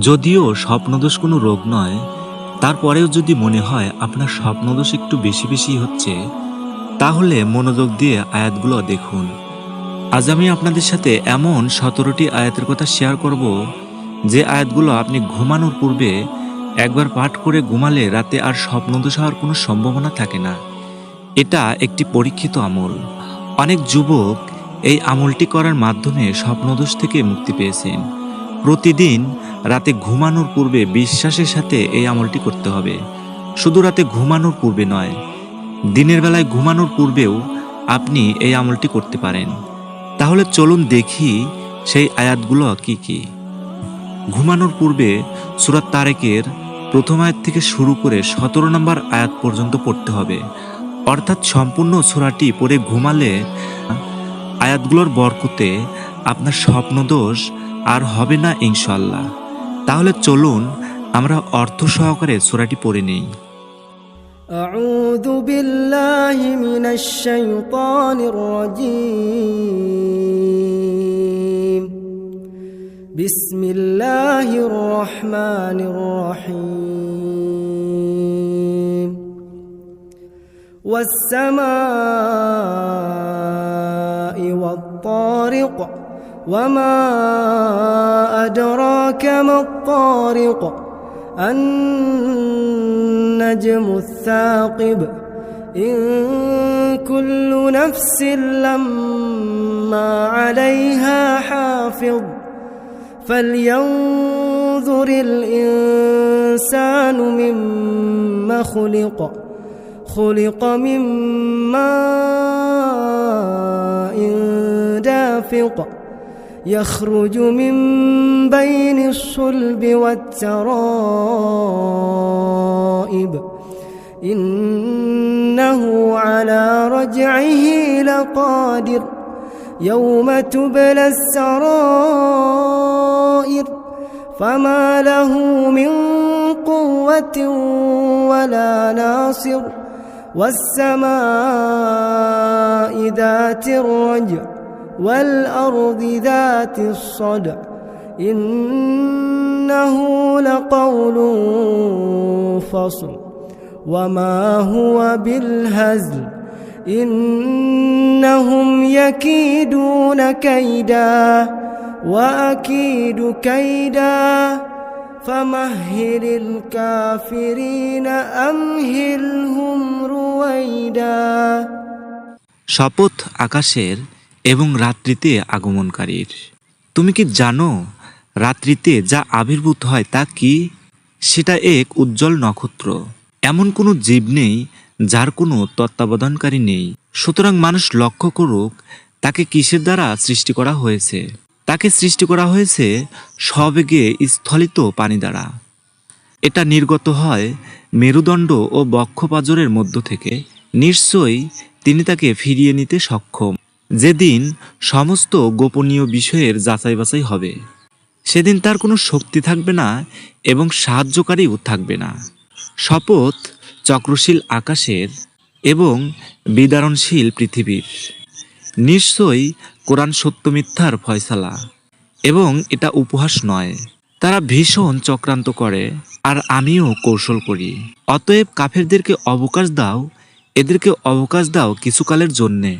যদিও স্বপ্নদোষ কোনো রোগ নয়, তারপরেও যদি মনে হয় আপনার স্বপ্নদোষ একটু বেশি বেশি হচ্ছে, তাহলে মনোযোগ দিয়ে আয়াতগুলো দেখুন। আজ আমি আপনাদের সাথে এমন সতেরোটি আয়াতের কথা শেয়ার করব, যে আয়াতগুলো আপনি ঘুমানোর পূর্বে একবার পাঠ করে ঘুমালে রাতে আর স্বপ্নদোষ হওয়ার কোনো সম্ভাবনা থাকে না। এটা একটি পরীক্ষিত আমল। অনেক যুবক এই আমলটি করার মাধ্যমে স্বপ্নদোষ থেকে মুক্তি পেয়েছেন। প্রতিদিন রাতে ঘুমানোর পূর্বে বিশ্বাসের সাথে এই আমলটি করতে হবে। শুধু রাতে ঘুমানোর পূর্বে নয়, দিনের বেলায় ঘুমানোর পূর্বেও আপনি এই আমলটি করতে পারেন। তাহলে চলুন দেখি সেই আয়াতগুলো কি কি। ঘুমানোর পূর্বে সুরাত তারেকের প্রথম আয়াত থেকে শুরু করে সতেরো নম্বর আয়াত পর্যন্ত পড়তে হবে। অর্থাৎ সম্পূর্ণ সুরাটি পড়ে ঘুমালে আয়াতগুলোর বরকতে আপনার স্বপ্নদোষ আর হবে না ইনশাল্লাহ তাহলে চলুন আমরা অর্থ সহকারে সুরাটি পড়ে নেই أعوذ بالله من الشيطان الرجيم بسم الله الرحمن الرحيم والسماء والطارق وما أدراك ما الطارق النجم الثاقب إن كل نفس لما عليها حافظ فلينظر الإنسان مما خلق خلق من ماء دافق يخرج من بين الصلب والترائب. إنه على رجعه لقادر يوم تبلى السرائر. فما له من قوة ولا ناصر. والسماء ذات الرجع والأرض ذات الصدع إنه لقول فصل وما هو بالهزل إنهم يكيدون كيدا وأكيد كيدا فمهل الكافرين أمهلهم رويدا শপথ আকাশের এবং রাত্রিতে আগমনকারীর। তুমি কি জানো রাত্রিতে যা আবির্ভূত হয় তা কি? সেটা এক উজ্জ্বল নক্ষত্র। এমন কোনো জীব নেই যার কোনো তত্ত্বাবধানকারী নেই। সুতরাং মানুষ লক্ষ্য করুক, তাকে কিসের দ্বারা সৃষ্টি করা হয়েছে? তাকে সৃষ্টি করা হয়েছে সবেগে স্থলিত পানি দ্বারা। এটা নির্গত হয় মেরুদণ্ড ও বক্ষপাজরের মধ্য থেকে। নিশ্চয়ই তিনি তাকে ফিরিয়ে নিতে সক্ষম। যেদিন সমস্ত গোপনীয় বিষয়ের যাচাই বাছাই হবে, সেদিন তার কোনো শক্তি থাকবে না এবং সাহায্যকারীও থাকবে না। শপথ চক্রশীল আকাশের এবং বিদারণশীল পৃথিবীর। নিশ্চয়ই কোরআন সত্য মিথ্যার ফয়সালা এবং এটা উপহাস নয়। তারা ভীষণ চক্রান্ত করে আর আমিও কৌশল করি। অতএব কাফেরদেরকে অবকাশ দাও, এদেরকে অবকাশ দাও কিছুকালের জন্যে।